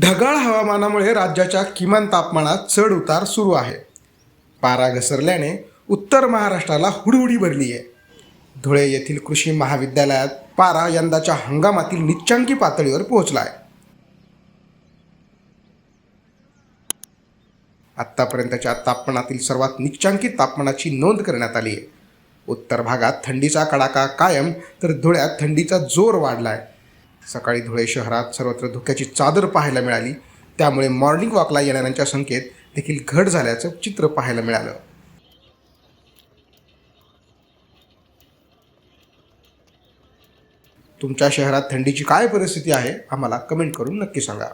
ढगाळ हवामानामुळे राज्याच्या किमान तापमानात चढ उतार सुरू आहे. पारा घसरल्याने उत्तर महाराष्ट्राला हुडहुडी भरली आहे. धुळे येथील कृषी महाविद्यालयात पारा यंदाच्या हंगामातील निच्चांकी पातळीवर पोहोचला आहे. आत्तापर्यंतच्या तापमानातील सर्वात निच्चांकी तापमानाची नोंद करण्यात आली आहे. उत्तर भागात थंडीचा कडाका कायम तर धुळ्यात थंडीचा जोर वाढला आहे सकाळी धुळे शहरात सर्वत्र धुक्याची चादर पाहायला मिळाली. त्यामुळे मॉर्निंग वॉकला येणाऱ्यांच्या संख्येत देखील घट झाल्याचं चित्र पाहायला मिळालं. तुमच्या शहरात थंडीची काय परिस्थिती आहे? आम्हाला कमेंट करून नक्की सांगा.